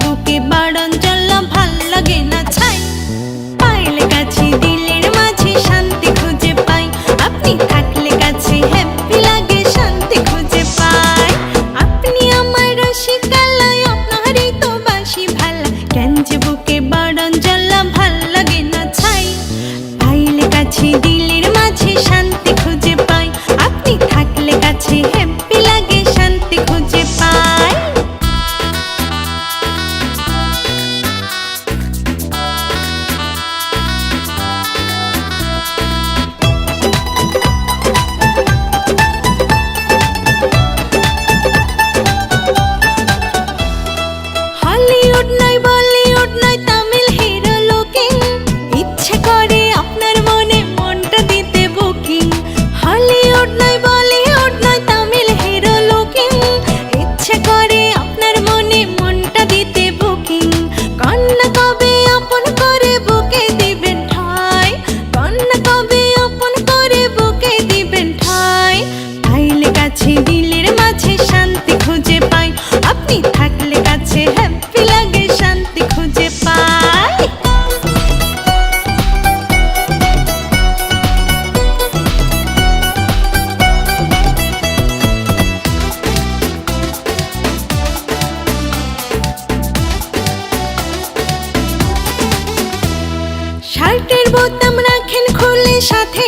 tú বোতাম রাখেন খুলে সাথে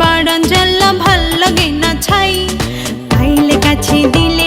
বাড়ান জ্বালা ভালো লাগে না ছাই। পাইলে কাছে দিলে